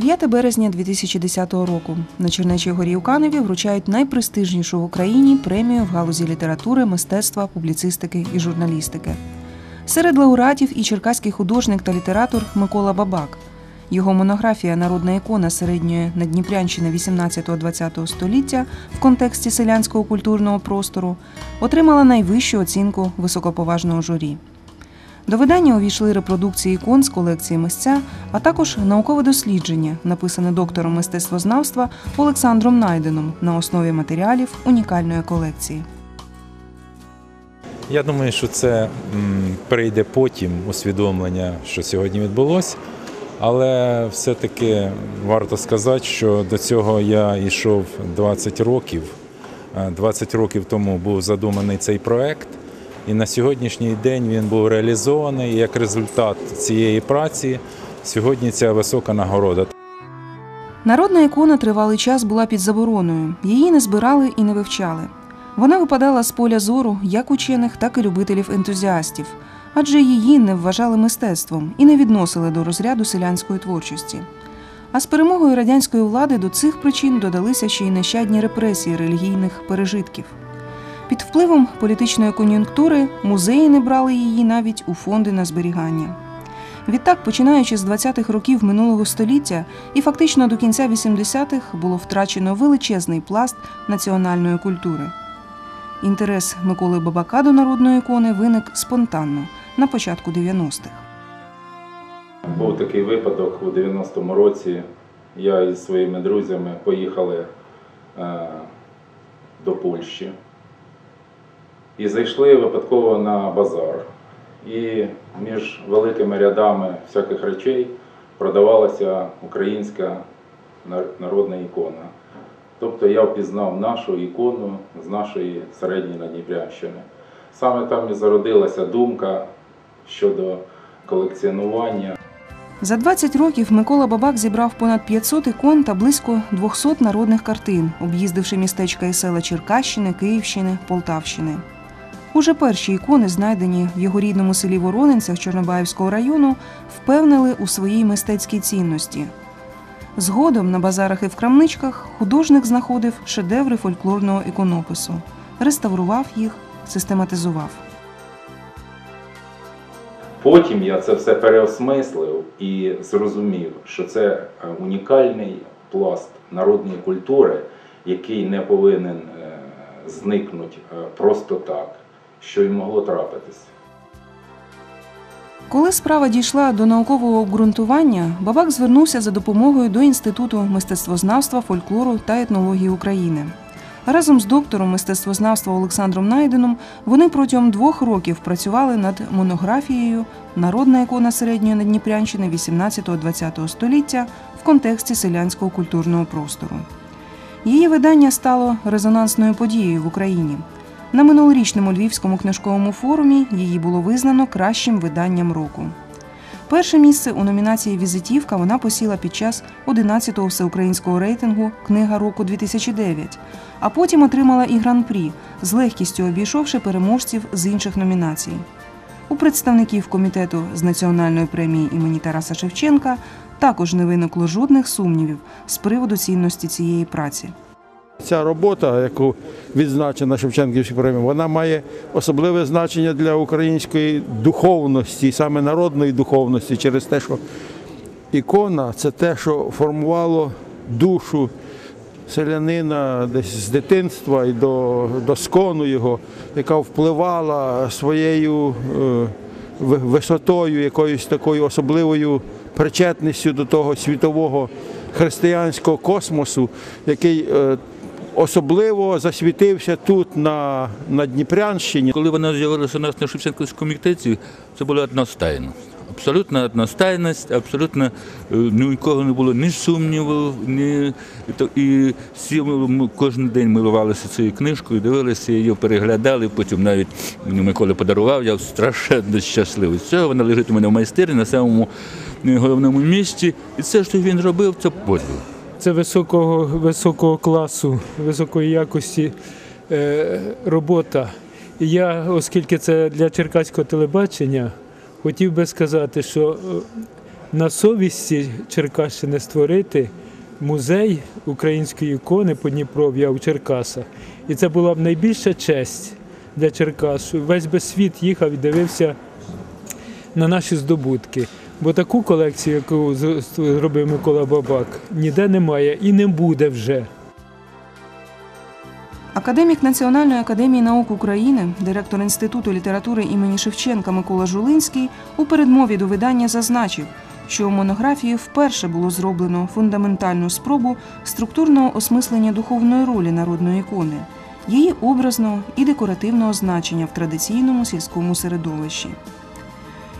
9 березня 2010 року на Чернечій горі у Каневі вручають найпрестижнішу в Україні премію в галузі літератури, мистецтва, публіцистики і журналістики. Серед лауреатів і черкаський художник та літератор Микола Бабак. Його монографія Народна ікона середньої Надніпрянщини 18-20 століття в контексті селянського культурного простору отримала найвищу оцінку високоповажного журі. До видання увійшли репродукції ікон з колекції мисця, а також наукове дослідження, написане доктором мистецтвознавства Олександром Найденом на основі матеріалів унікальної колекції. Я думаю, що це прийде потім усвідомлення, що сьогодні відбулося. Але все-таки варто сказати, що до цього я йшов 20 років. Е, 20 років тому був задуманий цей проект, і на сьогоднішній день він був реалізований. Як результат цієї праці сьогодні ця висока нагорода. Народна ікона тривалий час була під забороною. Її не збирали і не вивчали. Вона випадала з поля зору як учених, так і любителів ентузіастів, адже її не вважали мистецтвом і не відносили до розряду селянської творчості. А з перемогою радянської влади до цих причин додалися ще й нещадні репресії релігійних пережитків. Під впливом політичної кон'юнктури музеї не брали її навіть у фонди на зберігання. Відтак, починаючи з 20-х років минулого століття і фактично до кінця 80-х було втрачено величезний пласт національної культури. Інтерес Миколи Бабака до народної ікони виник спонтанно на початку 90-х. Був такий випадок у 90-му році. Я із своїми друзями поїхали е, до Польщі і зайшли випадково на базар. І між великими рядами всяких речей продавалася українська народна ікона. Тобто я впізнав нашу ікону з нашої середньої Надніпрянщини. Саме там і зародилася думка щодо колекціонування За 20 років Микола Бабак зібрав понад 500 ікон та близько 200 народних картин, об'їздивши містечка і села Черкащини, Київщини, Полтавщини. Уже перші ікони, знайдені в його рідному селі Воронинцях Чорнобаївського району, впевнили у своїй мистецькій цінності. Згодом на базарах і в крамничках художник знаходив шедеври фольклорного іконопису, реставрував їх, систематизував. Потім я це все переосмислив і зрозумів, що це е, унікальний пласт народної культури, який не повинен е, зникнути е, просто так, що й могло трапитися. Коли справа дійшла до наукового обґрунтування, Бабак звернувся за допомогою до Інституту мистецтвознавства, фольклору та етнології України. Разом з доктором мистецтвознавства Олександром Найденом вони протягом двох років працювали над монографією Народна ікона середньої Надніпрянщини 18-20 століття в контексті селянського культурного простору. Її видання стало резонансною подією в Україні. На минулорічному львівському книжковому форумі її було визнано кращим виданням року. Перше місце у номінації Візитівка вона посіла під час 11-го всеукраїнського рейтингу Книга року 2009, а потім отримала і гран-прі, з легкістю обійшовши переможців з інших номінацій. У представників комітету з національної премії імені Тараса Шевченка також не виникло жодних сумнівів з приводу цінності цієї праці. Ця робота, яку відзначена Шевченківською премією, вона має особливе значення для української духовності, саме народної духовності, через те, що ікона це те, що формувало душу селянина десь з дитинства і до, до скону його, яка впливала своєю е, висотою, якоюсь такою особливою причетністю до того світового християнського космосу, який е, особливо засвітився тут на, на Дніпрянщині. Коли вона з'явилася у нас на Шевченківському комітеті, це була одностайно. Абсолютна одностайність, абсолютно е, ні у кого не було ні сумніву, ні то- і всі кожен день милувалися цією книжкою, дивилися її, переглядали. Потім навіть Микола подарував, я страшенно щасливий. З цього вона лежить у мене в майстерні на самому е, головному місці. І це, що він робив, це подвиг. Це високого, високого класу, високої якості е, робота. І я, оскільки це для черкаського телебачення, хотів би сказати, що е, на совісті Черкащини створити музей української ікони Подніпров'я у Черкасах. І це була б найбільша честь для Черкас. Весь би світ їхав і дивився на наші здобутки. Бо таку колекцію, яку зробив Микола Бабак, ніде немає і не буде вже. Академік Національної академії наук України, директор Інституту літератури імені Шевченка Микола Жулинський у передмові до видання зазначив, що у монографії вперше було зроблено фундаментальну спробу структурного осмислення духовної ролі народної ікони, її образного і декоративного значення в традиційному сільському середовищі.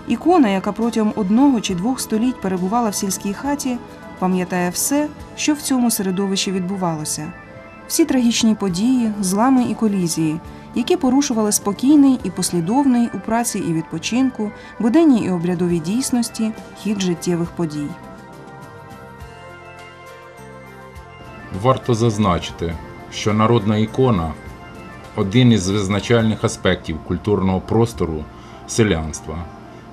Ікона, яка протягом одного чи двох століть перебувала в сільській хаті, пам'ятає все, що в цьому середовищі відбувалося всі трагічні події, злами і колізії, які порушували спокійний і послідовний у праці і відпочинку, буденній і обрядовій дійсності хід життєвих подій. Варто зазначити, що народна ікона один із визначальних аспектів культурного простору селянства.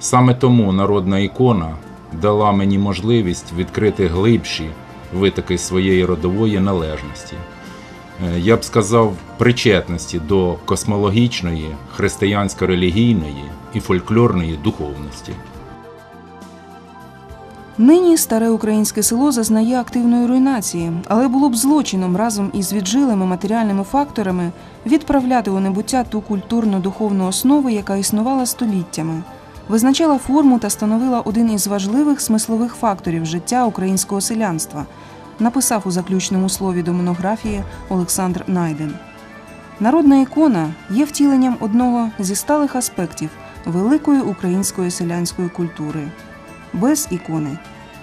Саме тому народна ікона дала мені можливість відкрити глибші витоки своєї родової належності. Е, Я б сказав, причетності до космологічної, християнсько-релігійної і фольклорної духовності. Нині старе українське село зазнає активної руйнації, але було б злочином разом із віджилими матеріальними факторами відправляти у небуття ту культурно-духовну основу, яка існувала століттями, визначала форму та становила один із важливих смислових факторів життя українського селянства, написав у заключному слові до монографії Олександр Найден. Народна ікона є втіленням одного зі сталих аспектів великої української селянської культури. Без ікони,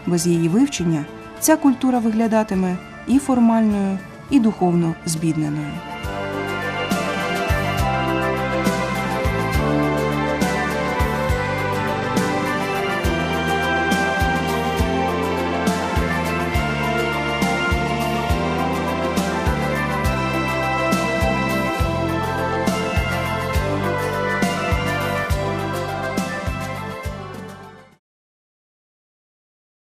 без її вивчення, ця культура виглядатиме і формальною, і духовно збідненою.